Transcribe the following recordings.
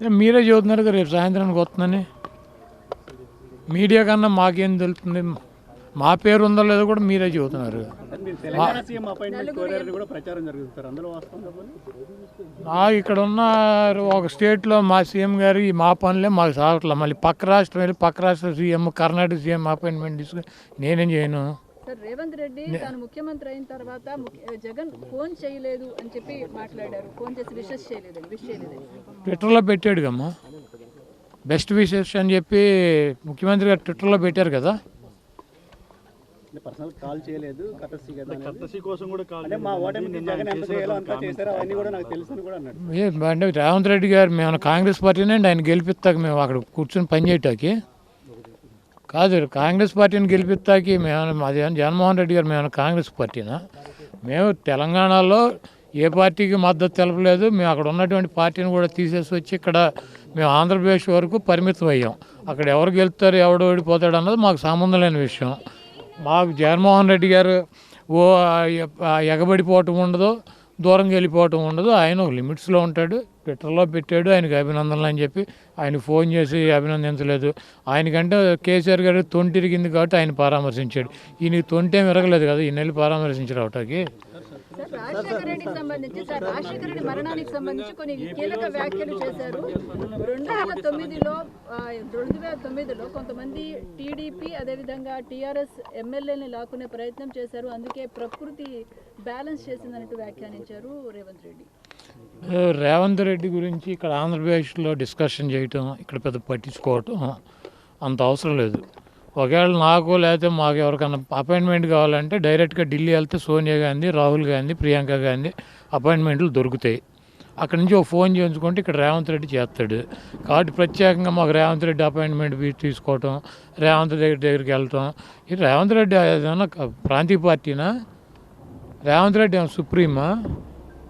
మీరే చెబుతున్నారు కదా రేపు సాయంత్రానికి వస్తుందని మీడియా కన్నా మాకేం తెలుస్తుంది? మా పేరు ఉందో లేదో కూడా మీరే చెబుతున్నారు. ఇక్కడ ఉన్న ఒక స్టేట్లో మా సీఎం గారు మా పనులే మాకు సాగట్లేదు మళ్ళీ పక్క రాష్ట్రం వెళ్ళి పక్క రాష్ట్ర సీఎం కర్ణాటక సీఎం అపాయింట్మెంట్ తీసుకుని నేనేం చేయను? సార్ రేవంత్ రెడ్డి తాను ముఖ్యమంత్రి అయిన తర్వాత జగన్ ఫోన్ చేయలేదు అని చెప్పి మాట్లాడారు. ఫోన్ చేసి విషెస్ చేయలేదని విష్ చేయలేదని. ట్విట్టర్లో పెట్టాడు కమ్మా బెస్ట్ విషెస్ అని చెప్పి ముఖ్యమంత్రి గారు ట్విట్టర్లో పెట్టారు కదా. పర్సనల్ కాల్ చేయలేదు కటసి కదా అనేది. కర్తసి కోసం కూడా కాల్ అంటే మా ఓటమికి జగన్ ఎంత చేయాలో అంతా చేశారు అవన్నీ కూడా నాకు తెలుసు అని కూడా అన్నాడు. ఏ అంటే రేవంత్ రెడ్డి గారు మేము కాంగ్రెస్ పార్టీనే అండి ఆయన గెలిపిస్తాక మేము అక్కడ కూర్చొని పని చేయటానికి. కాదు కాంగ్రెస్ పార్టీని గెలిపిస్తాకి మేము అది జగన్మోహన్ రెడ్డి గారు మేము కాంగ్రెస్ పార్టీనా? మేము తెలంగాణలో ఏ పార్టీకి మద్దతు తెలపలేదు. మేము అక్కడ ఉన్నటువంటి పార్టీని కూడా తీసేసి వచ్చి ఇక్కడ మేము ఆంధ్రప్రదేశ్ వరకు పరిమితం అయ్యాం. అక్కడ ఎవరు గెలుస్తారు ఎవడు ఓడిపోతాడు అన్నది మాకు సంబంధం లేని విషయం. మాకు జగన్మోహన్ రెడ్డి గారు ఓ ఎగబడిపోవటం ఉండదు. దూరంగా వెళ్ళిపోవటం ఉండదు. ఆయన ఒక లిమిట్స్లో ఉంటాడు. ట్విట్టర్లో పెట్టాడు. ఆయనకి అభినందనలు అని చెప్పి ఆయన ఫోన్ చేసి అభినందించలేదు. ఆయనకంటే కేసీఆర్ గారు తొంటిరిగింది కాబట్టి ఆయన పరామర్శించాడు. ఈయనకి తొంటేం విరగలేదు కదా? ఈయన వెళ్ళి పరామర్శించారు అవటాకి. రాజశేఖర రెడ్డికి సంబంధించి సార్ రాజశేఖర రెడ్డి మరణానికి సంబంధించి కొన్ని కీలక వ్యాఖ్యలు చేశారు. రెండు వేల తొమ్మిదిలో రెండు వేల తొమ్మిదిలో కొంతమంది టీడీపీ అదేవిధంగా టీఆర్ఎస్ ఎమ్మెల్యేని లాక్కునే ప్రయత్నం చేశారు. అందుకే ప్రకృతి బ్యాలెన్స్ చేసిందన్నట్టు వ్యాఖ్యానించారు రేవంత్ రెడ్డి. రేవంత్ రెడ్డి గురించి ఇక్కడ ఆంధ్రప్రదేశ్లో డిస్కషన్ చేయటం ఇక్కడ పెద్ద పట్టించుకోవటం అంత అవసరం లేదు. ఒకవేళ నాకు లేకపోతే మాకు ఎవరికైనా అపాయింట్మెంట్ కావాలంటే డైరెక్ట్గా ఢిల్లీ వెళ్తే సోనియా గాంధీ రాహుల్ గాంధీ ప్రియాంక గాంధీ అపాయింట్మెంట్లు దొరుకుతాయి. అక్కడి నుంచి ఒక ఫోన్ చేయించుకుంటే ఇక్కడ రేవంత్ రెడ్డి చేస్తాడు. కాబట్టి ప్రత్యేకంగా మాకు రేవంత్ రెడ్డి అపాయింట్మెంట్ తీసుకోవటం రేవంత్ రెడ్డి దగ్గరికి వెళ్ళటం. ఇది రేవంత్ రెడ్డి ఏదైనా ప్రాంతీయ పార్టీనా? రేవంత్ రెడ్డి ఏమన్నా సుప్రీమా?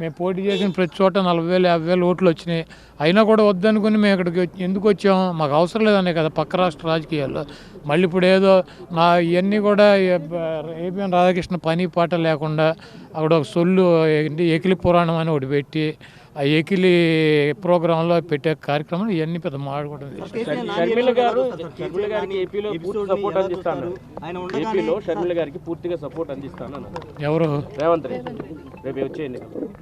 మేము పోటీ చేసిన ప్రతి చోట నలభై వేలు యాభై వేలు ఓట్లు వచ్చినాయి. అయినా కూడా వద్దనుకుని మేము ఇక్కడికి ఎందుకు వచ్చాం? మాకు అవసరం లేదనే కదా పక్క రాష్ట్ర రాజకీయాల్లో. మళ్ళీ ఇప్పుడు ఏదో నా ఇవన్నీ కూడా ఏబిఎన్ రాధాకృష్ణ పని పాట లేకుండా అక్కడ ఒక సొల్లు ఏంటి ఏకిలి పురాణం అని ఒకటి పెట్టి ఆ ఏకిలి ప్రోగ్రాంలో పెట్టే కార్యక్రమం ఇవన్నీ పెద్ద మాట్లాడుకోవడం షర్మిల గారు షర్మిల గారికి ఏపీలో పూర్తి సపోర్ట్ అందిస్తాను. ఏపీలో షర్మిల గారికి పూర్తిగా సపోర్ట్ అందిస్తాను అన్నారు. ఎవరు? రేవంత్ రెడ్డి.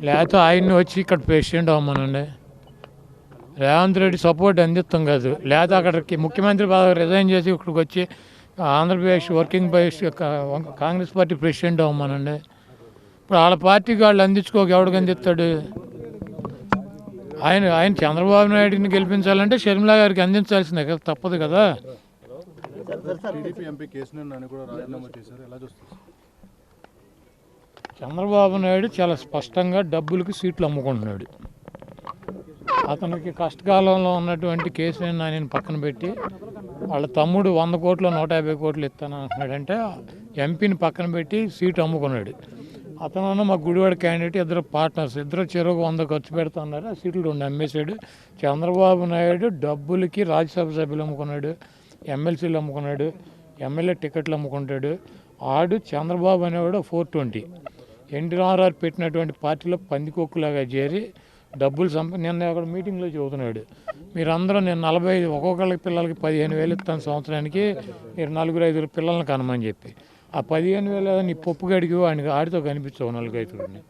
లేకపోతే ఆయన్ని వచ్చి ఇక్కడ ప్రెసిడెంట్ అవ్వమనండి. రేవంత్ రెడ్డి సపోర్ట్ అందిస్తాం కాదు. లేదా అక్కడికి ముఖ్యమంత్రి పదవి రిజైన్ చేసి ఇక్కడికి వచ్చి Andhra Pradesh working Congress party president అవ్వమనండి. ఇప్పుడు వాళ్ళ పార్టీకి వాళ్ళు అందించుకోక ఎవడికి అందిస్తాడు? ఆయన ఆయన చంద్రబాబు నాయుడిని గెలిపించాలంటే షర్మిలా గారికి అందించాల్సిందే కదా తప్పదు కదా. చంద్రబాబు నాయుడు చాలా స్పష్టంగా డబ్బులకి సీట్లు అమ్ముకుంటున్నాడు. అతనికి కష్టకాలంలో ఉన్నటువంటి కేసీఆర్ నానిని పక్కన పెట్టి వాళ్ళ తమ్ముడు వంద కోట్లు నూట యాభై కోట్లు ఇస్తాను అంటున్నాడంటే ఎంపీని పక్కన పెట్టి సీటు అమ్ముకున్నాడు. అతను మా గుడివాడ క్యాండిడేట్ ఇద్దరు పార్ట్నర్స్ ఇద్దరు చెరువు వంద ఖర్చు పెడుతున్నారు. ఆ సీట్లు రెండు అమ్మేశాడు. చంద్రబాబు నాయుడు డబ్బులకి రాజ్యసభ సభ్యులు అమ్ముకున్నాడు. ఎమ్మెల్సీలు అమ్ముకున్నాడు. ఎమ్మెల్యే టికెట్లు అమ్ముకుంటాడు. ఆడు చంద్రబాబు అనేవాడు ఫోర్ ట్వంటీ. ఎన్టీఆర్ఆర్ పెట్టినటువంటి పార్టీలో పందికొక్కులాగా చేరి డబ్బులు సంప నిన్న అక్కడ మీటింగ్లో చెబుతున్నాడు. మీరందరూ నేను నలభై ఐదు ఒక్కొక్కళ్ళకి పిల్లలకి పదిహేను వేలు ఇస్తాను సంవత్సరానికి. మీరు నలుగురు ఐదుగురు పిల్లల్ని కనమని చెప్పి. ఆ పదిహేను వేల నీ పప్పు గడికి వాడికి ఆడితో కనిపించవు నలుగైతుడిని